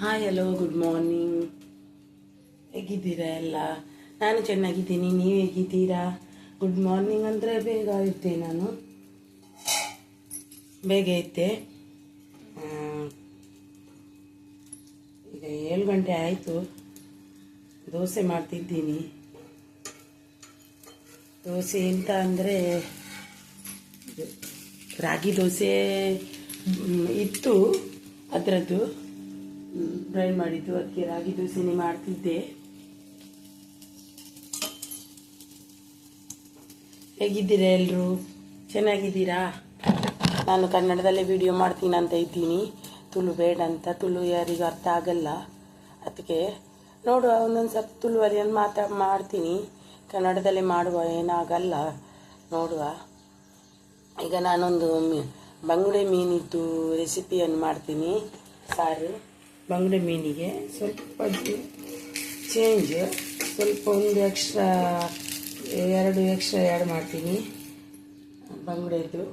Hi hello good morning ಹೇಗಿದ್ದೀರಾ ಎಲ್ಲ? ನಾನು ಚೆನ್ನಾಗಿದ್ದೀನಿ, ನೀವು ಹೇಗಿದ್ದೀರಾ? ಗುಡ್ ಮಾರ್ನಿಂಗ್ ಅಂದರೆ ಬೇಗ ಇದ್ದೆ ನಾನು. ಬೇಗ ಇದ್ದೆ ಈಗ ಏಳು ಗಂಟೆ ಆಯಿತು. ದೋಸೆ ಮಾಡ್ತಿದ್ದೀನಿ. ದೋಸೆ ಎಂತ ಅಂದರೆ ರಾಗಿ ದೋಸೆ ಇತ್ತು. ಅದರದ್ದು ಫ್ರೈ ಮಾಡಿದ್ದು ಅದಕ್ಕೆ ರಾಗಿ ದೋಸೆನೇ ಮಾಡ್ತಿದ್ದೆ. ಹೇಗಿದ್ದೀರಾ ಎಲ್ಲರೂ ಚೆನ್ನಾಗಿದ್ದೀರಾ? ನಾನು ಕನ್ನಡದಲ್ಲೇ ವಿಡಿಯೋ ಮಾಡ್ತೀನಿ ಅಂತ ಇದ್ದೀನಿ. ತುಳು ಬೇಡ ಅಂತ, ತುಳು ಯಾರಿಗೂ ಅರ್ಥ ಆಗಲ್ಲ. ಅದಕ್ಕೆ ನೋಡುವ, ಒಂದೊಂದು ಸರ್ತಿ ತುಳುವರಿಯನ್ನು ಮಾತಾ ಮಾಡ್ತೀನಿ. ಕನ್ನಡದಲ್ಲೇ ಮಾಡುವ ಏನಾಗಲ್ಲ, ನೋಡುವ. ಈಗ ನಾನೊಂದು ಬಂಗುಡೆ ಮೀನಿದ್ದು ರೆಸಿಪಿಯನ್ನು ಮಾಡ್ತೀನಿ. ಸಾರು. ಬಂಗುಡೆ ಮೀನಿಗೆ ಸ್ವಲ್ಪ ಚೇಂಜ್ ಸ್ವಲ್ಪ ಒಂದು ಎಕ್ಸ್ಟ್ರಾ ಎರಡು ಎಕ್ಸ್ಟ್ರಾ ಆ್ಯಡ್ ಮಾಡ್ತೀನಿ. ಬಂಗಡೆದು.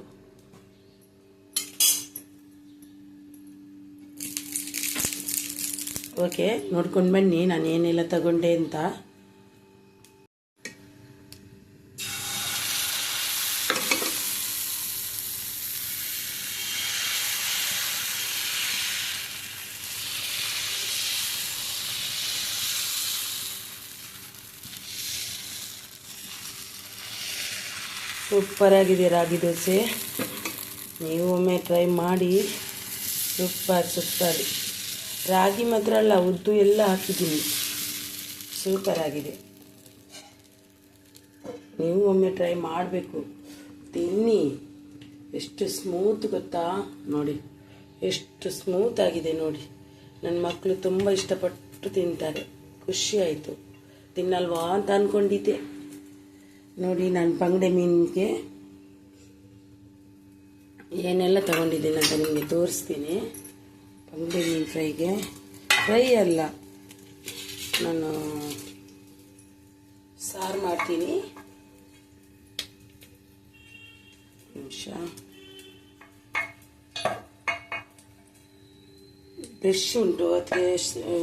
ಓಕೆ ನೋಡ್ಕೊಂಡು ಬನ್ನಿ ನಾನು ಏನೆಲ್ಲ ತಗೊಂಡೆ ಅಂತ. ಸೂಪರ್ ಆಗಿದೆ ರಾಗಿ ದೋಸೆ. ನೀವು ಒಮ್ಮೆ ಟ್ರೈ ಮಾಡಿ. ಸೂಪರ್ ಸೂಪರ್ ರಾಗಿ ಮಾತ್ರ ಅಲ್ಲ, ಉದ್ದು ಎಲ್ಲ ಹಾಕಿದ್ದೀನಿ. ಸೂಪರ್ ಆಗಿದೆ. ನೀವು ಒಮ್ಮೆ ಟ್ರೈ ಮಾಡಬೇಕು. ತಿನ್ನಿ. ಎಷ್ಟು ಸ್ಮೂತ್ ಗೊತ್ತಾ? ನೋಡಿ. ಎಷ್ಟು ಸ್ಮೂತ್ ಆಗಿದೆ ನೋಡಿ. ನನ್ನ ಮಕ್ಕಳು ತುಂಬ ಇಷ್ಟಪಟ್ಟು ತಿಂತಾರೆ. ಖುಷಿ ಆಯಿತು. ತಿನ್ನಲ್ವಾ ಅಂತ ಅಂದ್ಕೊಂಡಿದ್ದೆ ನೋಡಿ, ನಾನು ಬಂಗಡೆ ಮೀನಿಗೆ ಏನೆಲ್ಲ ತಗೊಂಡಿದ್ದೀನಿ ಅಂತ ನಿಮಗೆ ತೋರಿಸ್ತೀನಿ. ಬಂಗಡೆ ಮೀನು ಫ್ರೈಗೆ. ಫ್ರೈ ಅಲ್ಲ, ನಾನು ಸಾರು ಮಾಡ್ತೀನಿ. ನಿಮಿಷ. ಫ್ರೆಶ್ ಉಂಟು ಅದಕ್ಕೆ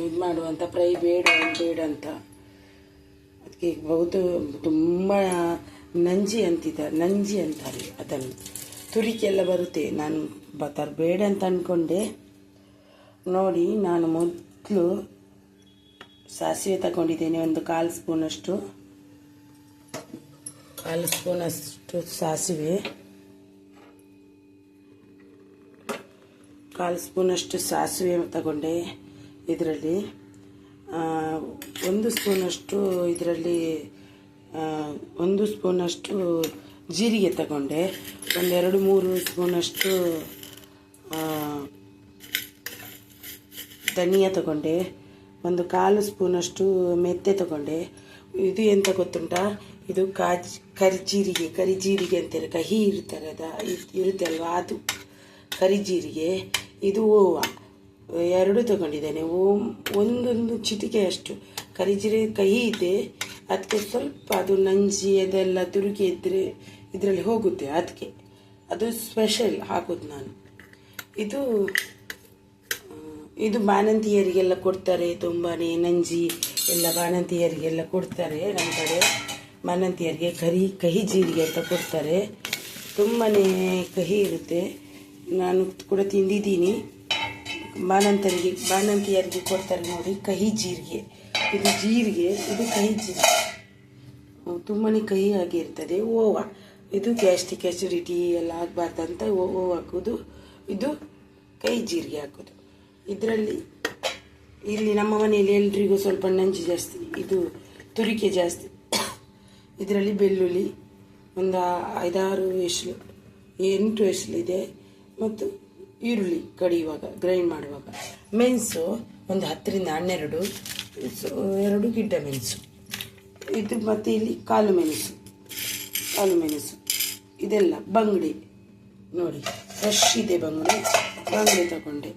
ಇದು ಮಾಡುವಂಥ ಫ್ರೈ ಬೇಡ ಬೇಡ ಅಂತ. ಅದಕ್ಕೆ ಬಹುತ ತುಂಬ ನಂಜಿ ಅಂತಿದ್ದಾರೆ ನಂಜಿ ಅಂತಾರೆ ಅದನ್ನು. ತುರಿಕೆಲ್ಲ ಬರುತ್ತೆ, ನಾನು ಬ ಬೇಡ ಅಂತ ಅಂದ್ಕೊಂಡೆ ನೋಡಿ, ನಾನು ಮೊದಲು ಸಾಸಿವೆ ತಗೊಂಡಿದ್ದೇನೆ, ಒಂದು ಕಾಲು ಸ್ಪೂನಷ್ಟು ಕಾಲು ಸ್ಪೂನಷ್ಟು ಸಾಸಿವೆ. ಕಾಲು ಸ್ಪೂನಷ್ಟು ಸಾಸಿವೆ ತಗೊಂಡೆ ಇದರಲ್ಲಿ. ಒಂದು ಸ್ಪೂನಷ್ಟು ಇದರಲ್ಲಿ ಒಂದು ಸ್ಪೂನಷ್ಟು ಜೀರಿಗೆ ತಗೊಂಡೆ. ಒಂದೆರಡು ಮೂರು ಸ್ಪೂನಷ್ಟು ಧನಿಯಾ ತಗೊಂಡೆ. ಒಂದು ಕಾಲು ಸ್ಪೂನಷ್ಟು ಮೆತ್ತೆ ತಗೊಂಡೆ. ಇದು ಎಂತ ಗೊತ್ತುಂಟಾ? ಇದು ಕಾಜ್, ಕರಿಜೀರಿಗೆ ಕರಿಜೀರಿಗೆ ಅಂತೇಳಿ ಕಹಿ ಇರ್ತಾರೆ ಅದ ಇರುತ್ತೆ ಅಲ್ವಾ ಅದು? ಕರಿಜೀರಿಗೆ. ಇದು ಓವ. ಎರಡು ತಗೊಂಡಿದ್ದೇನೆ. ಓಮ್ ಒಂದೊಂದು ಚಿಟಿಕೆಯಷ್ಟು ಕರಿಜಿರೆ ಕಹಿ ಇದೆ. ಅದಕ್ಕೆ ಸ್ವಲ್ಪ ಅದು ನಂಜಿ, ಅದೆಲ್ಲ ತುರುಕಿ ಇದ್ದರೆ ಇದರಲ್ಲಿ ಹೋಗುತ್ತೆ ಅದಕ್ಕೆ. ಅದು ಸ್ಪೆಷಲ್ ಹಾಕೋದು ನಾನು. ಇದು ಇದು ಬಾಣಂತಿಯರಿಗೆಲ್ಲ ಕೊಡ್ತಾರೆ ತುಂಬಾ ನಂಜಿ ಎಲ್ಲ ಬಾಣಂತಿಯರಿಗೆಲ್ಲ ಕೊಡ್ತಾರೆ ನಮ್ಮ ಕಡೆ. ಬಾಣಂತಿಯರಿಗೆ ಕರಿ, ಕಹಿ ಜೀರಿಗೆ ಅಂತ ಕೊಡ್ತಾರೆ. ತುಂಬಾ ಕಹಿ ಇರುತ್ತೆ. ನಾನು ಕೂಡ ತಿಂದಿದ್ದೀನಿ. ಬಾಣಂತರಿಗೆ, ಬಾಣಂತಿಯರಿಗೆ ಕೊಡ್ತಾರೆ ನೋಡಿ, ಕಹಿ ಜೀರಿಗೆ. ಇದು ಜೀರಿಗೆ, ಇದು ಕಹಿ ಜೀರಿಗೆ. ತುಂಬಾ ಕಹಿ ಆಗಿರ್ತದೆ ಓವ, ಇದು ಗ್ಯಾಸ್ಟ್ರಿಕ್ ಆ್ಯಸಿಡಿಟಿ ಎಲ್ಲ ಆಗಬಾರ್ದಂತ ಓವ ಹಾಕೋದು. ಇದು ಕೈ ಜೀರಿಗೆ ಹಾಕೋದು. ಇದರಲ್ಲಿ, ಇಲ್ಲಿ ನಮ್ಮ ಮನೆಯಲ್ಲಿ ಎಲ್ರಿಗೂ ಸ್ವಲ್ಪ ನಂಜಿ ಜಾಸ್ತಿ, ಇದು ತುರಿಕೆ ಜಾಸ್ತಿ. ಇದರಲ್ಲಿ ಬೆಳ್ಳುಳ್ಳಿ, ಒಂದು ಐದಾರು ಎಸ್ಲು ಎಂಟು ಎಸ್ಲಿದೆ ಮತ್ತು ಈರುಳ್ಳಿ ಕಡಿಯುವಾಗ ಗ್ರೈಂಡ್ ಮಾಡುವಾಗ. ಮೆಣಸು ಒಂದು ಹತ್ತರಿಂದ ಹನ್ನೆರಡು ಎರಡು ಗಿಡ್ಡ ಮೆಣಸು. ಇದು ಮತ್ತು ಇಲ್ಲಿ ಕಾಲು ಮೆಣಸು ಕಾಲು ಮೆಣಸು. ಇದೆಲ್ಲ ಬಂಗಡಿ, ನೋಡಿ ಫ್ರೆಶ್ ಇದೆ ಬಂಗಡಿ ಬಂಗಡಿ ತಗೊಂಡೆ.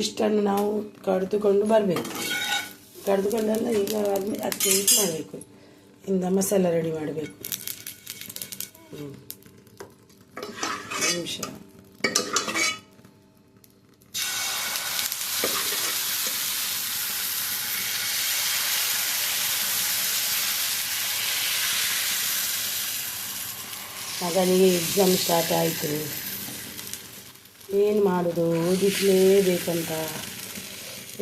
ಇಷ್ಟನ್ನು ನಾವು ಕಡಿದುಕೊಂಡು ಬರಬೇಕು. ಕಡಿದುಕೊಂಡಲ್ಲ ಈಗ ಆದಮೇಲೆ ಅದಕ್ಕೆ ಇದು ಮಾಡಬೇಕು. ಇಂದ ಮಸಾಲ ರೆಡಿ ಮಾಡಬೇಕು. ಹ್ಞೂ ನಿಮಿಷ. ಮಗನಿಗೆ ಎಕ್ಸಾಮ್ ಸ್ಟಾರ್ಟ್ ಆಯಿತು. ಏನು ಮಾಡೋದು? ಓದಿಸಲೇಬೇಕಂತ.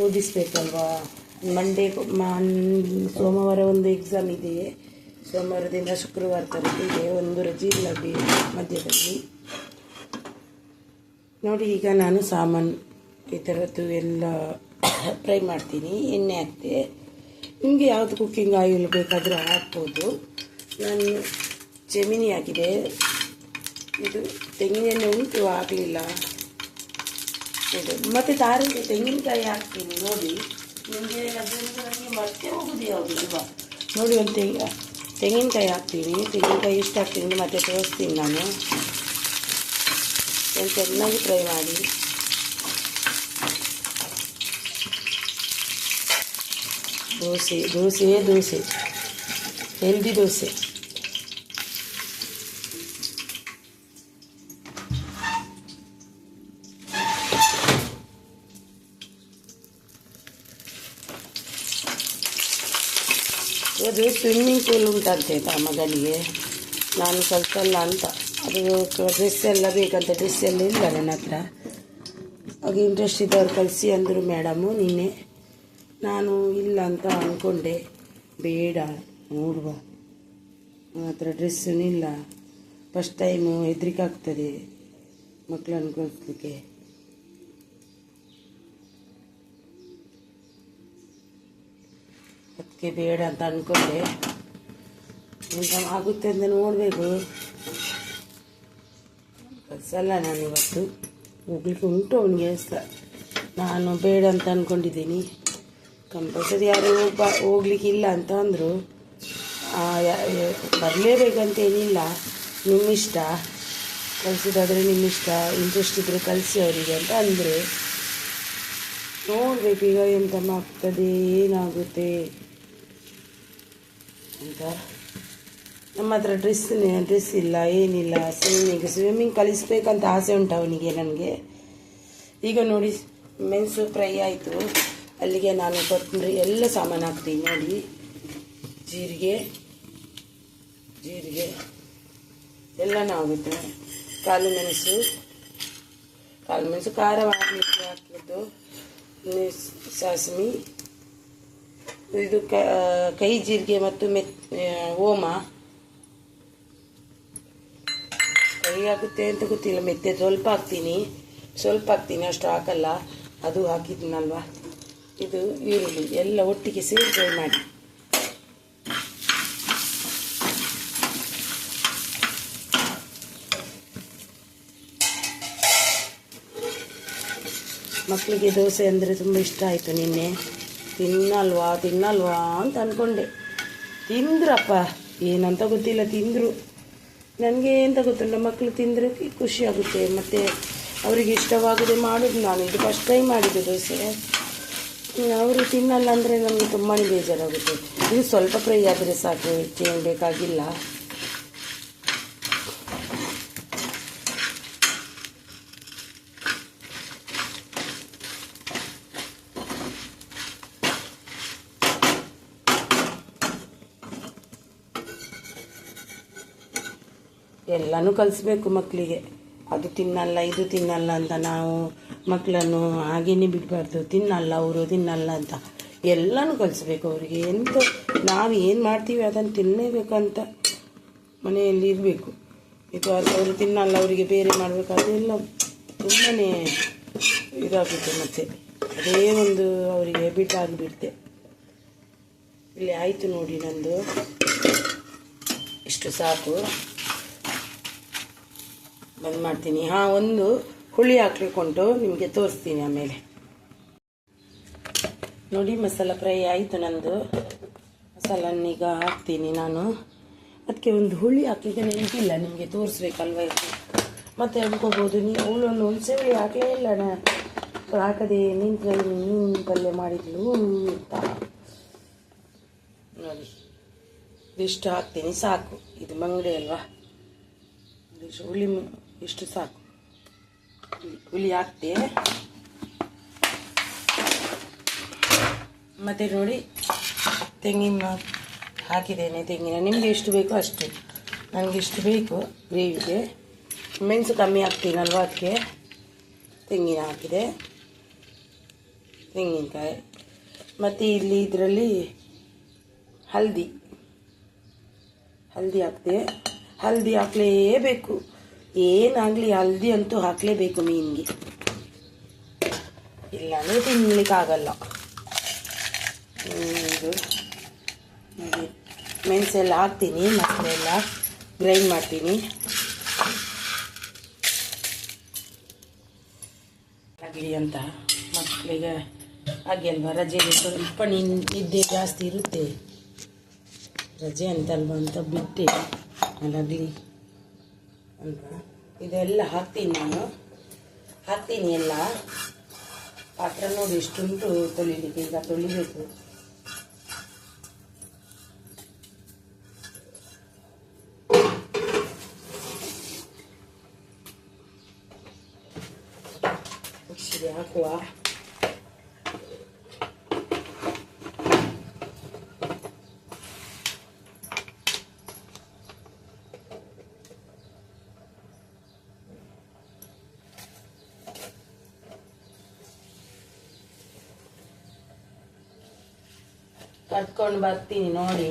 ಓದಿಸ್ಬೇಕಲ್ವಾ? ಮಂಡೇ ಸೋಮವಾರ ಒಂದು ಎಕ್ಸಾಮ್ ಇದೆ. ಸೋಮವಾರದಿಂದ ಶುಕ್ರವಾರ ತನಕ ಇದೆ. ಒಂದು ರಜೆ ಇಲ್ಲ ಮಧ್ಯದಲ್ಲಿ. ನೋಡಿ, ಈಗ ನಾನು ಸಾಮಾನು ಈ ಥರದ್ದು ಎಲ್ಲ ಫ್ರೈ ಮಾಡ್ತೀನಿ. ಎಣ್ಣೆ ಹಾಕ್ತೆ. ನಿಮಗೆ ಯಾವುದು ಕುಕ್ಕಿಂಗ್ ಆಯಿಲ್ ಬೇಕಾದರೂ ಹಾಕ್ಬೋದು. ನಾನು ಜಮಿನಿ ಆಗಿದೆ. ಇದು ತೆಂಗಿನ ಎಣ್ಣೆ ಉಂಟು, ಆಗಲಿಲ್ಲ. ಇದು ಮತ್ತು ತಾರಿಗೆ ತೆಂಗಿನಕಾಯಿ ಹಾಕ್ತೀನಿ, ನೋಡಿ. ನಿಮಗೆ ಅದರಿಂದ ನನಗೆ ಮತ್ತೆ ಹೋಗುದು ನೋಡಿ ಒಂದು ತೆಂಗ, ತೆಂಗಿನಕಾಯಿ ಹಾಕ್ತೀನಿ. ತೆಂಗಿನಕಾಯಿ ಇಷ್ಟ ಹಾಕ್ತೀನಿ ಮತ್ತೆ ತೋರಿಸ್ತೀನಿ ನಾನು. ಚೆನ್ನಾಗಿ ಫ್ರೈ ಮಾಡಿ. ದೋಸೆ ದೋಸೆಯೇ ದೋಸೆ. ಹೆಲ್ದಿ ದೋಸೆ. ಅದು ಸ್ವಿಮ್ಮಿಂಗ್ ಪೂಲ್ ಉಂಟಂತೆ ಆ ಮಗನಿಗೆ ನಾನು ಕಲ್ತಲ್ಲ ಅಂತ. ಅದು ಡ್ರೆಸ್ ಎಲ್ಲ ಬೇಕಂತ ಡ್ರೆಸ್ ಎಲ್ಲ ಇಲ್ಲ ನನ್ನ ಹತ್ರ? ಹಾಗೆ ಇಂಟ್ರೆಸ್ಟ್ ಇದ್ದವ್ರು ಕಲಿಸಿ ಅಂದರು ಮೇಡಮು ನಿನ್ನೆ. ನಾನು ಇಲ್ಲ ಅಂತ ಅಂದ್ಕೊಂಡೆ ಬೇಡ, ನೋಡುವ. ನನ್ನ ಹತ್ರ ಡ್ರೆಸ್ಸೂ ಇಲ್ಲ ಫಸ್ಟ್ ಟೈಮು ಹೆದರಿಕೆ ಆಗ್ತದೆ ಮಕ್ಕಳನ್ನು ಕಲಿಸ್ಲಿಕ್ಕೆ ಅದಕ್ಕೆ ಬೇಡ ಅಂತ ಅಂದ್ಕೊಂಡೆ ಎಂತ ಆಗುತ್ತೆ ಅಂತ ನೋಡಬೇಕು. ಕಲಿಸಲ್ಲ ನಾನು ಇವತ್ತು. ಹೋಗ್ಲಿಕ್ಕೆ ಉಂಟು ಅವನಿಗೆ ನಾನು ಬೇಡ ಅಂತ ಅಂದ್ಕೊಂಡಿದ್ದೀನಿ ಕಂಪಲ್ಸರಿ ಯಾರು ಹೋಗ್ಬ ಹೋಗ್ಲಿಕ್ಕೆ ಇಲ್ಲ ಅಂತ ಅಂದರು. ಬರಲೇಬೇಕಂತೇನಿಲ್ಲ ನಿಮ್ಮಿಷ್ಟ. ನಿಮ್ಮ ನಿಮ್ಮಿಷ್ಟ. ಇಂಟ್ರೆಸ್ಟ್ ಇದ್ದರೆ ಕಲಿಸಿ ಅವರಿಗೆ ಅಂತ ಅಂದರು. ನೋಡಬೇಕು ಈಗ ಎಂತ ಆಗ್ತದೆ ಏನಾಗುತ್ತೆ. ಅಂತ. ನಮ್ಮ ಹತ್ರ ಡ್ರೆಸ್ ಡ್ರೆಸ್ ಇಲ್ಲ, ಏನಿಲ್ಲ ಸ್ವಿಮ್ಮಿಂಗ್ ಸ್ವಿಮ್ಮಿಂಗ್ ಕಲಿಸ್ಬೇಕಂತ ಆಸೆ ಉಂಟು ಅವನಿಗೆ, ನನಗೆ. ಈಗ ನೋಡಿ ಮೆಣಸು ಫ್ರೈ ಆಯಿತು. ಅಲ್ಲಿಗೆ ನಾನು ಕೊತ್ತಂಬರಿ ಎಲ್ಲ ಸಾಮಾನು ಹಾಕ್ತೀನಿ, ನೋಡಿ. ಜೀರಿಗೆ ಜೀರಿಗೆ ಎಲ್ಲನೂ ಆಗುತ್ತೆ ಕಾಲು ಮೆಣಸು ಕಾಲು ಮೆಣಸು ಖಾರ ಮಾಡಲಿಕ್ಕೆ ಹಾಕಿದ್ದು ಸಾಸ್ಮಿ. ಇದು ಕ ಜೀರಿಗೆ ಮತ್ತು ಮೆತ್ ಓಮ. ಕೈ ಆಗುತ್ತೆ ಅಂತ ಗೊತ್ತಿಲ್ಲ, ಮೆತ್ತೆ ಸ್ವಲ್ಪ ಹಾಕ್ತೀನಿ. ಸ್ವಲ್ಪ ಹಾಕ್ತೀನಿ, ಅಷ್ಟು ಹಾಕಲ್ಲ. ಅದು ಹಾಕಿದ್ನಲ್ವಾ? ಇದು ಈರುಳ್ಳಿ, ಎಲ್ಲ ಒಟ್ಟಿಗೆ ಸೇರಿ ಫ್ರೈ ಮಾಡಿ. ಮಕ್ಕಳಿಗೆ ದೋಸೆ ಅಂದರೆ ತುಂಬ ಇಷ್ಟ ಆಯಿತು ನಿನ್ನೆ. ತಿನ್ನಲ್ವಾ ತಿನ್ನಲ್ವಾ ಅಂತ ಅಂದ್ಕೊಂಡೆ ತಿಂದ್ರಪ್ಪ, ಏನಂತ ಗೊತ್ತಿಲ್ಲ, ತಿಂದರು. ನನಗೆ ಎಂತ ನಮ್ಮ ಮಕ್ಕಳು ತಿಂದರೆ ಖುಷಿಯಾಗುತ್ತೆ ಮತ್ತು ಅವರಿಗೆ ಇಷ್ಟವಾಗದೆ ಮಾಡೋದು ನಾನು. ಇದು ಫಸ್ಟ್ ಟೈಮ್ ಮಾಡಿದ್ದು ದೋಸೆ. ಅವರು ತಿನ್ನಲ್ಲ ಅಂದರೆ ನಮಗೆ ತುಂಬಾ ಬೇಜಾರಾಗುತ್ತೆ. ಇದು ಸ್ವಲ್ಪ ಫ್ರೈ ಆದರೆ ಸಾಕು ಹೆಚ್ಚೇನು ಬೇಕಾಗಿಲ್ಲ. ಎಲ್ಲನೂ ಕಲಿಸ್ಬೇಕು ಮಕ್ಕಳಿಗೆ. ಅದು ತಿನ್ನಲ್ಲ, ಇದು ತಿನ್ನಲ್ಲ ಅಂತ ನಾವು ಮಕ್ಕಳನ್ನು ಹಾಗೇನೆ ಬಿಡಬಾರ್ದು. ತಿನ್ನಲ್ಲ ಅವರು, ತಿನ್ನಲ್ಲ ಅಂತ. ಎಲ್ಲನೂ ಕಲಿಸ್ಬೇಕು ಅವರಿಗೆ. ಎಂತ ನಾವು ಏನು ಮಾಡ್ತೀವಿ ಅದನ್ನು ಅಂತ ಮನೆಯಲ್ಲಿ ಇರಬೇಕು. ಇದು ಅವರು ತಿನ್ನಲ್ಲ, ಅವರಿಗೆ ಬೇರೆ ಮಾಡಬೇಕು ಅದೆಲ್ಲ ತುಂಬಾ ಇದಾಗುತ್ತೆ ಮತ್ತೆ. ಅದೇ ಒಂದು ಅವರಿಗೆ ಬಿಟ್ಟಾಗಿಬಿಡುತ್ತೆ ಇಲ್ಲಿ ಆಯಿತು ನೋಡಿ ನಂದು. ಇಷ್ಟು ಸಾಕು. ಬಂದ್ ಮಾಡ್ತೀನಿ. ಹಾಂ, ಒಂದು ಹುಳಿ ಹಾಕಿಕೊಂಡು ನಿಮಗೆ ತೋರಿಸ್ತೀನಿ ಆಮೇಲೆ. ನೋಡಿ, ಮಸಾಲ ಫ್ರೈ ಆಯಿತು ನಂದು. ಮಸಾಲನ್ನೀಗ ಹಾಕ್ತೀನಿ ನಾನು. ಅದಕ್ಕೆ ಒಂದು ಹುಳಿ ಹಾಕ್ಲಿಕ್ಕೆ ನೆನಪಿಲ್ಲ. ನಿಮಗೆ ತೋರಿಸ್ಬೇಕಲ್ವ ಇದು? ಮತ್ತೆ ಅನ್ಕೋಬೋದು ನೀವು ಅವಳೊಂದು ಹುಣಸೆ ಹುಳಿ ಹಾಕಲೇ ಇಲ್ಲ ನಾನು ಹಾಕದೆ ನಿಂತ್ರೆ ಮೀನು ಪಲ್ಯ ಮಾಡಿದ್ಲು ಅಂತ. ನೋಡಿ, ಇದಿಷ್ಟು ಹಾಕ್ತೀನಿ. ಸಾಕು. ಇದು ಮಂಗಡಿ ಅಲ್ವಾ? ಹುಳಿ ಇಷ್ಟು ಸಾಕು. ಹುಲಿ ಹುಳಿ ಹಾಕ್ತೆ ಮತ್ತು ನೋಡಿ, ತೆಂಗಿನ ಹಾಕಿದ್ದೇನೆ ತೆಂಗಿನ. ನಿಮಗೆ ಎಷ್ಟು ಬೇಕೋ ಅಷ್ಟು. ನನಗೆ ಇಷ್ಟು ಬೇಕು ಗ್ರೇವಿಗೆ. ಮೆಣಸು ಕಮ್ಮಿ ಹಾಕ್ತೀನಲ್ವ ಅದಕ್ಕೆ? ತೆಂಗಿನ ಹಾಕಿದೆ. ತೆಂಗಿನಕಾಯಿ. ಮತ್ತು ಇಲ್ಲಿ ಇದರಲ್ಲಿ ಹಲ್ದಿ. ಹಲ್ದಿ ಹಾಕ್ತೆ ಹಲ್ದಿ ಹಾಕಲೇಬೇಕು. ಏನಾಗಲಿ ಹಲ್ದಿ ಅಂತೂ ಹಾಕಲೇಬೇಕು ಮೀನಿಗೆ. ಇಲ್ಲಾಂದರೆ ತಿನ್ನಲಿಕ್ಕಾಗಲ್ಲ ಇದು ಮೆಣಸೆಲ್ಲ ಹಾಕ್ತೀನಿ, ಮತ್ತೆ ಎಲ್ಲ ಗ್ರೈಂಡ್ ಮಾಡ್ತೀನಿ. ಆಗಲಿ ಅಂತ ಮಕ್ಕಳಿಗೆ ಹಾಗೆ ಅಲ್ವಾ? ಸ್ವಲ್ಪ ನೀನು ನಿದ್ದೆ ಜಾಸ್ತಿ ಇರುತ್ತೆ. ರಜೆ ಅಂತಲ್ವ ಅಂತ ಬಿಟ್ಟೆ. ಅಲ್ಲಾಗಲಿ ಅಂತ ಇದೆಲ್ಲ ಹಾಕ್ತೀನಿ ನಾನು. ಹಾಕ್ತೀನಿ ಎಲ್ಲ. ಪಾತ್ರ ನೋಡಿ ಎಷ್ಟುಂಟು ತೊಳಿಲಿಕ್ಕೆ ಈಗ ತೊಳಿಬೇಕು. ಹಾಕುವ. ಕರ್ಕೊಂಡು ಬರ್ತೀನಿ ನೋಡಿ.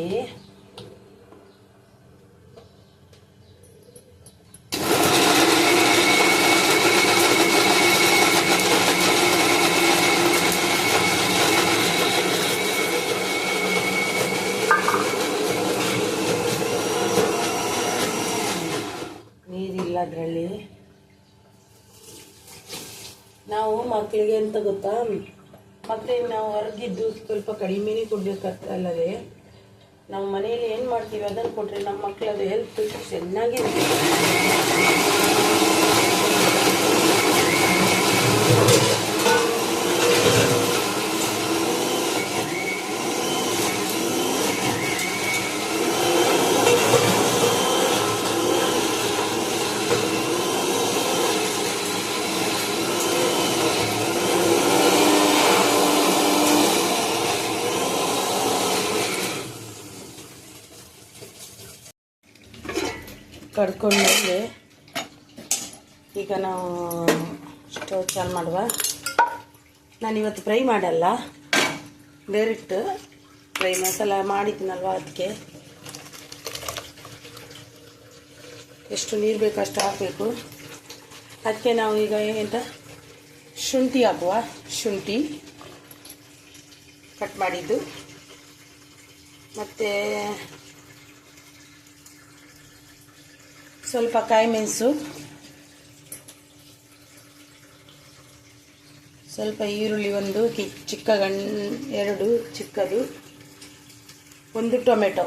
ನೀರಿಲ್ಲ ಅದರಲ್ಲಿ. ನಾವು ಮಕ್ಕಳಿಗೆ ಎಂತ ಗೊತ್ತಾ? ಮಕ್ಕಳಿಗೆ ನಾವು ಹೊರಗಿದ್ದು ಸ್ವಲ್ಪ ಕಡಿಮೆನೇ ಕೊಡ್ಬೇಕಲ್ಲದೆ ನಮ್ಮ ಮನೆಯಲ್ಲಿ ಏನು ಮಾಡ್ತೀವಿ ಅದನ್ನು ಕೊಟ್ಟರೆ ನಮ್ಮ ಮಕ್ಕಳದು ಹೆಲ್ತ್ ಚೆನ್ನಾಗಿರುತ್ತೆ. ಕಡ್ಕೊಂಡ್ಮೇಲೆ ಈಗ ನಾವು ಸ್ಟವ್ ಚಾಲು ಮಾಡುವ. ನಾನು ಇವತ್ತು ಫ್ರೈ ಮಾಡಲ್ಲ ಡೈರೆಕ್ಟ್ ಫ್ರೈ ಮಸಾಲ ಮಾಡಿದ್ದೀನಲ್ವ ಅದಕ್ಕೆ. ಎಷ್ಟು ನೀರು ಬೇಕು ಅಷ್ಟು ಹಾಕಬೇಕು. ಅದಕ್ಕೆ ನಾವು ಈಗ ಎಂತ? ಶುಂಠಿ ಹಾಕುವ, ಶುಂಠಿ ಕಟ್ ಮಾಡಿದ್ದು. ಮತ್ತು ಸ್ವಲ್ಪ ಕಾಯಿ ಮೆಣಸು, ಸ್ವಲ್ಪ ಈರುಳ್ಳಿ ಒಂದು, ಕಿ ಚಿಕ್ಕ ಗಣ್, ಎರಡು ಚಿಕ್ಕದು, ಒಂದು ಟೊಮೆಟೊ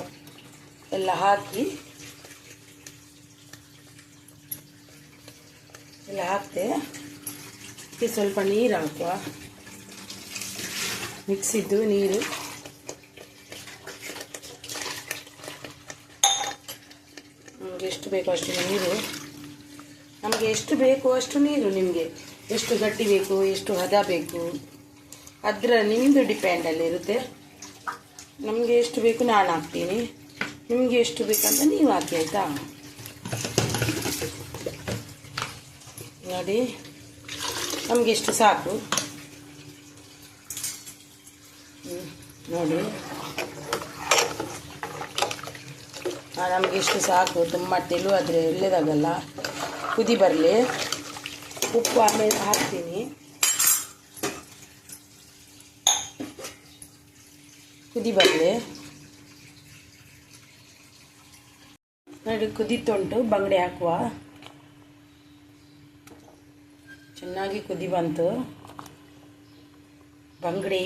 ಎಲ್ಲ ಹಾಕಿ, ಎಲ್ಲ ಹಾಕ್ತೆ ಸ್ವಲ್ಪ ನೀರು ಹಾಕುವ. ಮಿಕ್ಸಿದ್ದು ನೀರು ನಮಗೆ ಎಷ್ಟು ಬೇಕೋ ಅಷ್ಟು ನೀರು. ನಮಗೆ ಎಷ್ಟು ಬೇಕೋ ಅಷ್ಟು ನೀರು ನಿಮಗೆ. ಎಷ್ಟು ಗಟ್ಟಿ ಬೇಕು, ಎಷ್ಟು ಹದ ಬೇಕು, ಅದರ ನಿಮ್ಮದು ಡಿಪೆಂಡಲ್ಲಿ ಇರುತ್ತೆ. ನಮಗೆ ಎಷ್ಟು ಬೇಕು ನಾನು ಹಾಕ್ತೀನಿ. ನಿಮಗೆ ಎಷ್ಟು ಬೇಕಂತ ನೀವು ಹಾಕಿ, ಆಯಿತಾ? ನೋಡಿ, ನಮಗೆ ಎಷ್ಟು ಸಾಕು. ನೋಡಿ. ನಮಗೆ ಇಷ್ಟು ಸಾಕು. ತುಂಬ ತೆಳು ಆದರೆ ಒಳ್ಳೆಯದಾಗಲ್ಲ ಕುದಿ ಬರಲಿ. ಉಪ್ಪು ಆಮೇಲೆ ಹಾಕ್ತೀನಿ. ಕುದಿ ಬರಲಿ. ನೋಡಿ ಕುದೀತುಂಟು ಬಂಗಡೆ ಹಾಕುವ. ಚೆನ್ನಾಗಿ ಕುದಿ ಬಂತು. ಬಂಗಡಿ.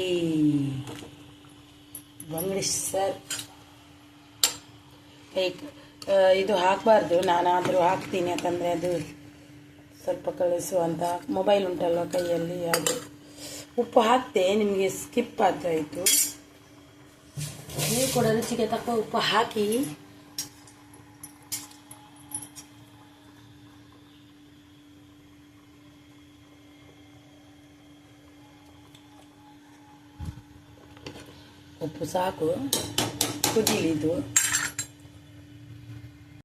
ಬಂಗಡಿ ಸರ್. ಕೈ ಇದು ಹಾಕಬಾರ್ದು ನಾನಾದರೂ ಹಾಕ್ತೀನಿ ಯಾಕಂದರೆ ಅದು ಸ್ವಲ್ಪ ಕಳಿಸುವಂಥ ಮೊಬೈಲ್ ಉಂಟಲ್ವ ಕೈಯಲ್ಲಿ ಅದು. ಉಪ್ಪು ಹಾಕ್ತೆ ನಿಮಗೆ ಸ್ಕಿಪ್ ಆಗ್ತಾಯಿತ್ತು ನೀವು ಕೂಡ ರುಚಿಗೆ ತಕ್ಕ ಉಪ್ಪು ಹಾಕಿ. ಉಪ್ಪು ಸಾಕು. ಕುದೀಲಿದು